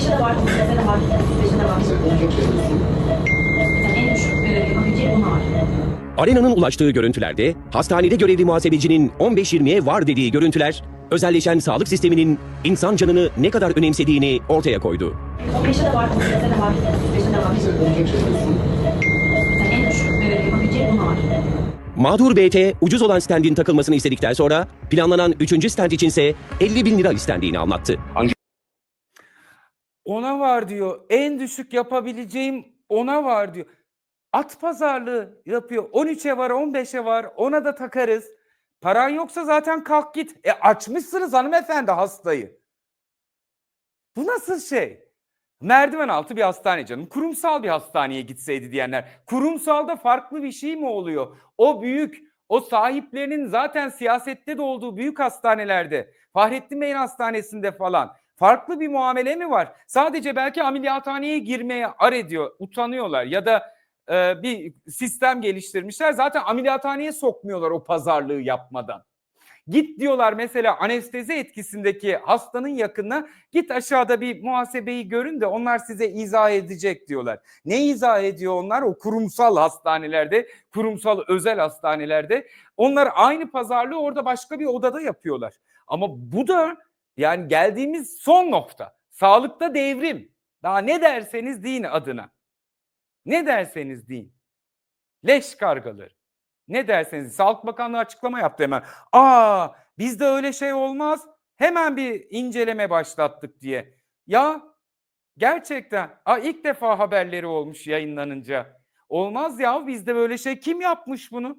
15'e de var, 35'e de var, 35'e de var. Yani en düşük yapabileceği buna var. Arena'nın ulaştığı görüntülerde hastanede görevli muhasebecinin 15-20'ye var dediği görüntüler özelleşen sağlık sisteminin insan canını ne kadar önemsediğini ortaya koydu. 15'e de var, 35'e de var, 35'e de var. Yani en düşük e, yapabileceği buna var. Mağdur BT ucuz olan standin takılmasını istedikten sonra planlanan 3. stand içinse 50 bin lira istendiğini anlattı. Ona var diyor. En düşük yapabileceğim ona var diyor. At pazarlığı yapıyor. 13'e var, 15'e var. Ona da takarız. Paran yoksa zaten kalk git. E açmışsınız hanımefendi hastayı. Bu nasıl şey? Merdiven altı bir hastane canım. Kurumsal bir hastaneye gitseydi diyenler. Kurumsalda farklı bir şey mi oluyor? O büyük, o sahiplerinin zaten siyasette de olduğu büyük hastanelerde, Fahrettin Bey'in hastanesinde falan farklı bir muamele mi var? Sadece belki ameliyathaneye girmeye ar ediyor, utanıyorlar ya da e, bir sistem geliştirmişler. Zaten ameliyathaneye sokmuyorlar o pazarlığı yapmadan. Git diyorlar mesela anestezi etkisindeki hastanın yakınına git aşağıda bir muhasebeyi görün de onlar size izah edecek diyorlar. Ne izah ediyor onlar? O kurumsal hastanelerde, kurumsal özel hastanelerde. Onlar aynı pazarlığı orada başka bir odada yapıyorlar. Ama bu da yani geldiğimiz son nokta. Sağlıkta devrim. Daha ne derseniz deyin adına. Ne derseniz deyin. Leş kargaları. Ne derseniz. Sağlık Bakanlığı açıklama yaptı hemen. Aa bizde öyle şey olmaz. Hemen bir inceleme başlattık diye. Ya gerçekten aa, ilk defa haberleri olmuş yayınlanınca. Olmaz ya bizde böyle şey kim yapmış bunu?